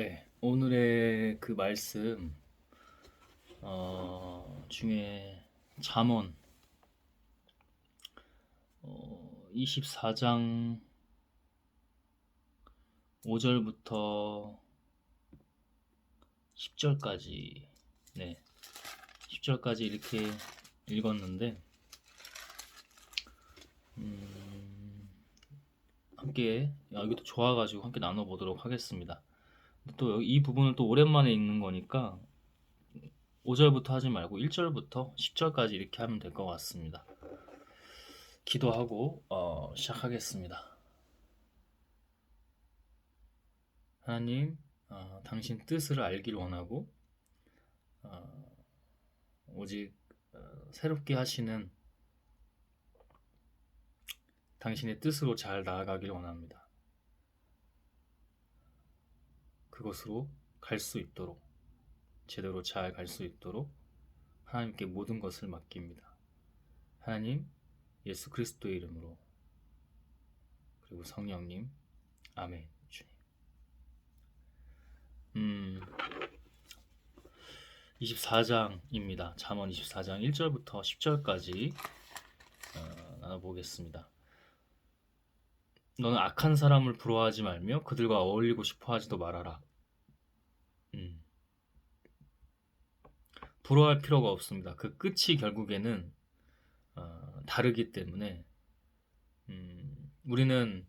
네, 오늘의 그 말씀 어, 중에 잠언 어, 24장 5절부터 10절까지 네, 10절까지 이렇게 읽었는데 음, 함께 야, 이것도 좋아가지고 함께 나눠보도록 하겠습니다. 또 이 부분을 또 오랜만에 읽는 거니까 5절부터 하지 말고 1절부터 10절까지 이렇게 하면 될 것 같습니다. 기도하고 어, 시작하겠습니다. 하나님, 어, 당신 뜻을 알길 원하고 어, 오직 어, 새롭게 하시는 당신의 뜻으로 잘 나아가길 원합니다. 그것으로 갈 수 있도록 제대로 잘 갈 수 있도록 하나님께 모든 것을 맡깁니다. 하나님, 예수 그리스도의 이름으로 그리고 성령님, 아멘. 주님. 음, 24장입니다. 잠언 24장 1절부터 10절까지 어, 나눠보겠습니다. 너는 악한 사람을 부러워하지 말며 그들과 어울리고 싶어 하지도 말아라. 음. 부러워할 필요가 없습니다. 그 끝이 결국에는 어, 다르기 때문에 음, 우리는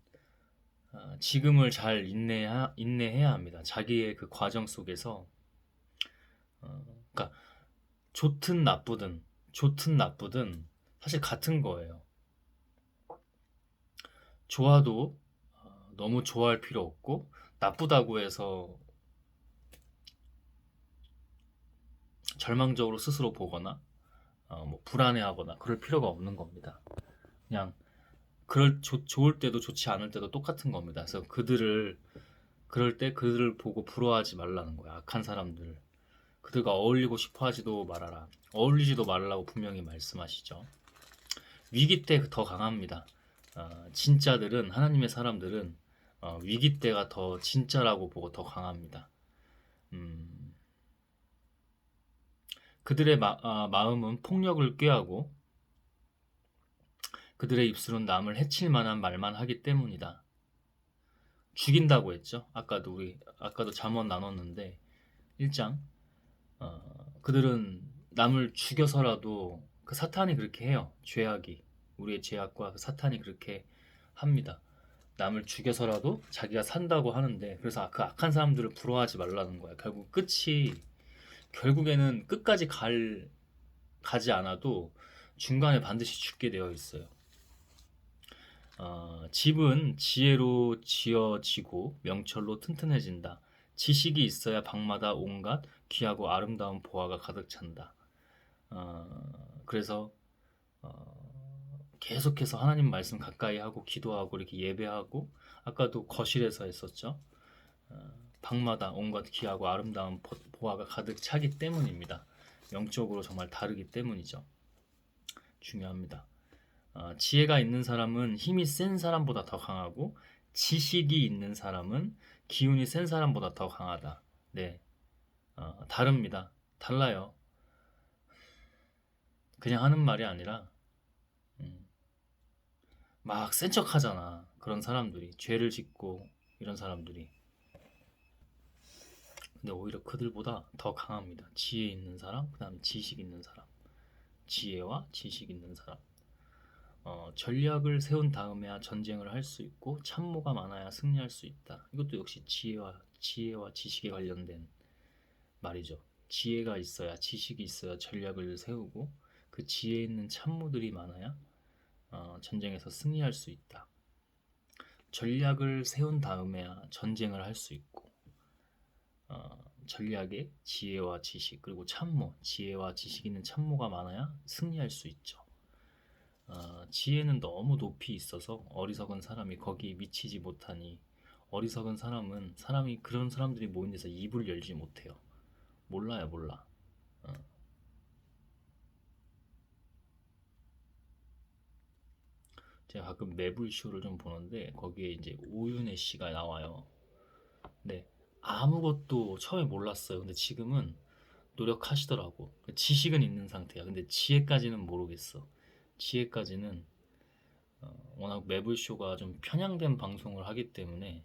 어, 지금을 잘 인내하, 인내해야 합니다. 자기의 그 과정 속에서 어, 그러니까 좋든 나쁘든 좋든 나쁘든 사실 같은 거예요. 좋아도 어, 너무 좋아할 필요 없고 나쁘다고 해서 절망적으로 스스로 보거나 어, 뭐 불안해하거나 그럴 필요가 없는 겁니다. 그냥 그럴 조, 좋을 때도 좋지 않을 때도 똑같은 겁니다. 그래서 그들을 그럴 때 그들을 보고 부러워하지 말라는 거야. 악한 사람들. 그들과 어울리고 싶어 하지도 말아라. 어울리지도 말라고 분명히 말씀하시죠. 위기 때 더 강합니다. 어, 진짜들은 하나님의 사람들은 어, 위기 때가 더 진짜라고 보고 더 강합니다. 음, 그들의 마, 아, 마음은 폭력을 꾀하고 그들의 입술은 남을 해칠 만한 말만 하기 때문이다. 죽인다고 했죠. 아까도 우리 아까도 잠언 나눴는데 1장 어, 그들은 남을 죽여서라도 그 사탄이 그렇게 해요. 죄악이 우리의 죄악과 그 사탄이 그렇게 합니다. 남을 죽여서라도 자기가 산다고 하는데 그래서 그 악한 사람들을 부러워하지 말라는 거야. 결국 끝이 결국에는 끝까지 갈 가지 않아도 중간에 반드시 죽게 되어 있어요. 어, 집은 지혜로 지어지고 명철로 튼튼해진다. 지식이 있어야 방마다 온갖 귀하고 아름다운 보화가 가득 찬다. 어, 그래서 어, 계속해서 하나님 말씀 가까이 하고 기도하고 이렇게 예배하고 아까도 거실에서 했었죠. 어, 방마다 온갖 귀하고 아름다운 보화가 가득 차기 때문입니다. 영적으로 정말 다르기 때문이죠. 중요합니다. 어, 지혜가 있는 사람은 힘이 센 사람보다 더 강하고 지식이 있는 사람은 기운이 센 사람보다 더 강하다. 네, 어, 다릅니다. 달라요. 그냥 하는 말이 아니라 음, 막센 척 하잖아. 그런 사람들이 죄를 짓고 이런 사람들이 근데 오히려 그들보다 더 강합니다. 지혜 있는 사람, 그 다음에 지식 있는 사람. 지혜와 지식 있는 사람. 어, 전략을 세운 다음에야 전쟁을 할 수 있고 참모가 많아야 승리할 수 있다. 이것도 역시 지혜와 지혜와 지식에 관련된 말이죠. 지혜가 있어야 지식이 있어야 전략을 세우고 그 지혜 있는 참모들이 많아야 어, 전쟁에서 승리할 수 있다. 전략을 세운 다음에야 전쟁을 할 수 있고 어, 전략에 지혜와 지식 그리고 참모 지혜와 지식 있는 참모가 많아야 승리할 수 있죠. 어, 지혜는 너무 높이 있어서 어리석은 사람이 거기 미치지 못하니 어리석은 사람은 사람이 그런 사람들이 모인 데서 입을 열지 못해요. 몰라요, 몰라. 어. 제가 가끔 매불쇼를 좀 보는데 거기에 이제 오윤혜 씨가 나와요. 네, 아무것도 처음에 몰랐어요. 근데 지금은 노력하시더라고. 지식은 있는 상태야. 근데 지혜까지는 모르겠어. 지혜까지는 어, 워낙 매불쇼가 좀 편향된 방송을 하기 때문에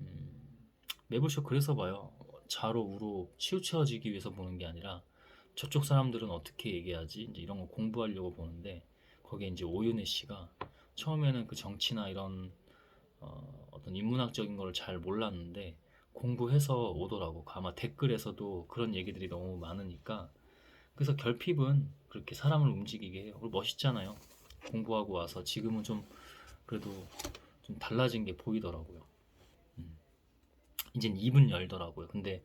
음, 매불쇼 그래서 봐요. 좌로 우로 치우쳐지기 위해서 보는 게 아니라 저쪽 사람들은 어떻게 얘기하지? 이제 이런 거 공부하려고 보는데 거기에 이제 오윤혜 씨가 처음에는 그 정치나 이런 어, 어떤 인문학적인 걸 잘 몰랐는데 공부해서 오더라고. 아마 댓글에서도 그런 얘기들이 너무 많으니까 그래서 결핍은 그렇게 사람을 움직이게 해요. 멋있잖아요. 공부하고 와서 지금은 좀 그래도 좀 달라진 게 보이더라고요. 음. 이젠 입은 열더라고요. 근데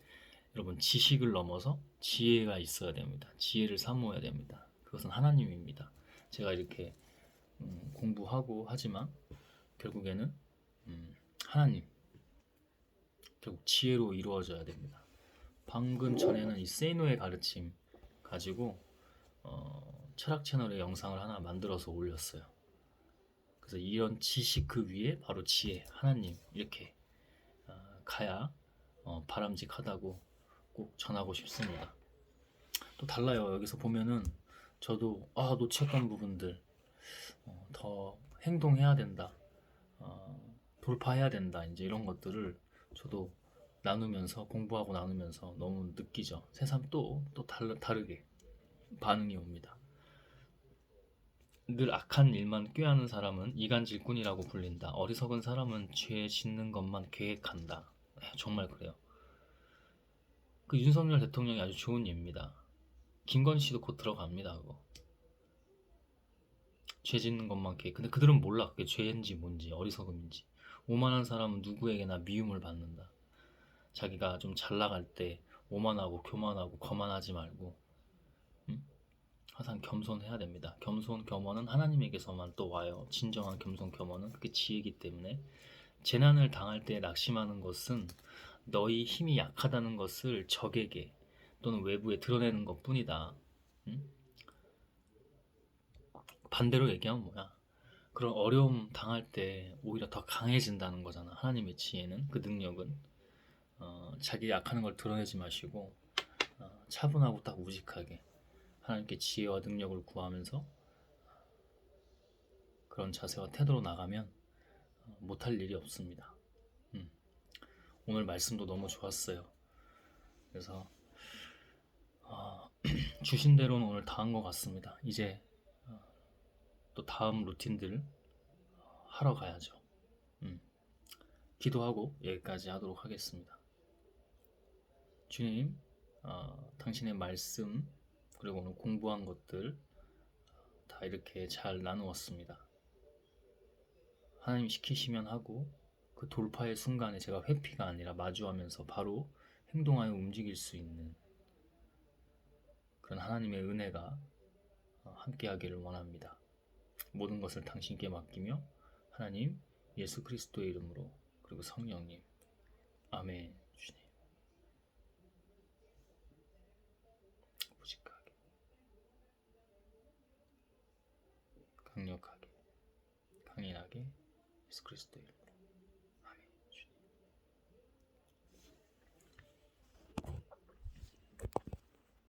여러분 지식을 넘어서 지혜가 있어야 됩니다. 지혜를 사모해야 됩니다. 그것은 하나님입니다. 제가 이렇게 음, 공부하고 하지만 결국에는 음, 하나님 결국 지혜로 이루어져야 됩니다. 방금 전에는 이 세이노의 가르침 가지고 어, 철학 채널의 영상을 하나 만들어서 올렸어요. 그래서 이런 지식 그 위에 바로 지혜, 하나님 이렇게 어, 가야 어, 바람직하다고 꼭 전하고 싶습니다. 또 달라요. 여기서 보면은 저도 아 놓쳤던 부분들 어, 더 행동해야 된다, 어, 돌파해야 된다 이제 이런 것들을 저도 나누면서 공부하고 나누면서 너무 느끼죠. 새삼 또 또 다르게 반응이 옵니다. 늘 악한 일만 꾀하는 사람은 이간질꾼이라고 불린다. 어리석은 사람은 죄 짓는 것만 계획한다. 네, 정말 그래요. 그 윤석열 대통령이 아주 좋은 예입니다. 김건 씨도 곧 들어갑니다. 그거. 죄 짓는 것만 계획. 근데 그들은 몰라. 그게 죄인지 뭔지 어리석음인지. 오만한 사람은 누구에게나 미움을 받는다. 자기가 좀 잘 나갈 때 오만하고 교만하고 거만하지 말고 음? 항상 겸손해야 됩니다. 겸손 겸허는 하나님에게서만 또 와요. 진정한 겸손 겸허는 그게 지혜이기 때문에 재난을 당할 때 낙심하는 것은 너희 힘이 약하다는 것을 적에게 또는 외부에 드러내는 것 뿐이다. 음? 반대로 얘기하면 뭐야? 그런 어려움 당할 때 오히려 더 강해진다는 거잖아. 하나님의 지혜는 그 능력은 어, 자기 약하는 걸 드러내지 마시고 어, 차분하고 딱 우직하게 하나님께 지혜와 능력을 구하면서 그런 자세와 태도로 나가면 어, 못할 일이 없습니다. 음. 오늘 말씀도 너무 좋았어요. 그래서 어, 주신 대로는 오늘 다 한 것 같습니다. 이제 어, 또 다음 루틴들 하러 가야죠. 음. 기도하고 여기까지 하도록 하겠습니다. 주님, 어, 당신의 말씀 그리고 오늘 공부한 것들 다 이렇게 잘 나누었습니다. 하나님 시키시면 하고 그 돌파의 순간에 제가 회피가 아니라 마주하면서 바로 행동하여 움직일 수 있는 그런 하나님의 은혜가 어, 함께하기를 원합니다. 모든 것을 당신께 맡기며 하나님 예수 그리스도의 이름으로 그리고 성령님 아멘 주님 무직하게 강력하게 강인하게 예수 그리스도의 이름으로